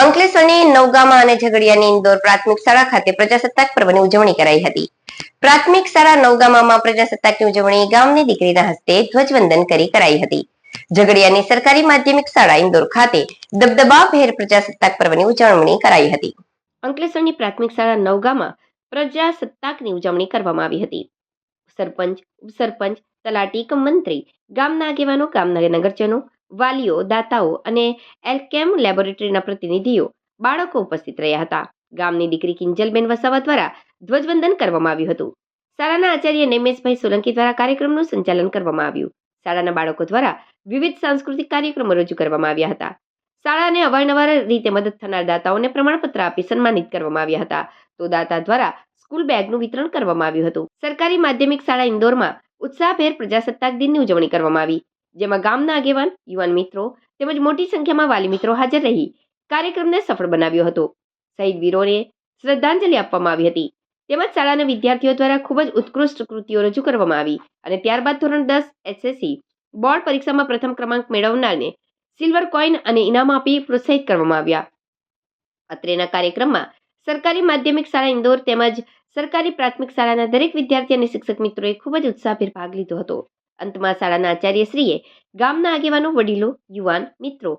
અંકલેશ્વરની નવગામા અને ઝઘડિયાની ઇન્દોર પ્રાથમિક શાળા ખાતે પ્રજાસત્તાક પર્વની ઉજવણી કરાઈ હતી. પ્રાથમિક શાળા નવગામામાં પ્રજાસત્તાકની ઉજવણી ગામની દીકરીના હસ્તે ધ્વજવંદન કરી કરાઈ હતી. ઝઘડિયાની સરકારી માધ્યમિક શાળા ઇન્દોર ખાતે દબદબાભેર પ્રજાસત્તાક પર્વની ઉજવણી કરાઈ હતી. અંકલેશ્વરની પ્રાથમિક શાળા નવગામાં પ્રજાસત્તાકની ઉજવણી કરવામાં આવી હતી. સરપંચ, ઉપસરપંચ, તલાટી કમ મંત્રી, ગામના આગેવાનો, ગામના નગરજનો વાલીઓ, દાતાઓ અને એલકેમ લેબોરેટરીના પ્રતિનિધિઓ બાળકો ઉપસ્થિત રહ્યા હતા. ગામની દીકરી કિંજલબેન વસાવા દ્વારા ધ્વજવંદન કરવામાં આવ્યું હતું. શાળાના આચાર્ય નેમેશભાઈ સોલંકી દ્વારા કાર્યક્રમનું સંચાલન કરવામાં આવ્યું. શાળાના બાળકો દ્વારા વિવિધ સાંસ્કૃતિક કાર્યક્રમો રજૂ કરવામાં આવ્યા હતા. શાળાને અવારનવાર રીતે મદદ થનાર દાતાઓને પ્રમાણપત્ર આપી સન્માનિત કરવામાં આવ્યા હતા. તો દાતા દ્વારા સ્કૂલ બેગનું વિતરણ કરવામાં આવ્યું હતું. સરકારી માધ્યમિક શાળા ઇન્દોરમાં ઉત્સાહભેર પ્રજાસત્તાક દિનની ઉજવણી કરવામાં આવી. જેમાં ગામના આગેવાન, યુવાન મિત્રો તેમજ મોટી સંખ્યામાં વાલી મિત્રો હાજર રહી. કાર્યક્રમને સફળ બનાવ્યો હતો. શહીદ વીરોને શ્રદ્ધાંજલિ આપવામાં આવી હતી. તેમજ શાળાના વિદ્યાર્થીઓ દ્વારા ખૂબ જ ઉત્કૃષ્ટ કૃતિઓ રજૂ કરવામાં આવી અને ત્યારબાદ ધોરણ દસ એસએસસી બોર્ડ પરીક્ષામાં પ્રથમ ક્રમાંક મેળવનારને સિલ્વર કોઈન અને ઇનામ આપી પ્રોત્સાહિત કરવામાં આવ્યા. અત્રેના કાર્યક્રમમાં સરકારી માધ્યમિક શાળા ઇન્દોર તેમજ સરકારી પ્રાથમિક શાળાના દરેક વિદ્યાર્થી અને શિક્ષક મિત્રોએ ખૂબ જ ઉત્સાહભેર ભાગ લીધો હતો. અંતમાં શાળાના આચાર્યશ્રીએ ગામના આગેવાનો વડીલો યુવાન મિત્રો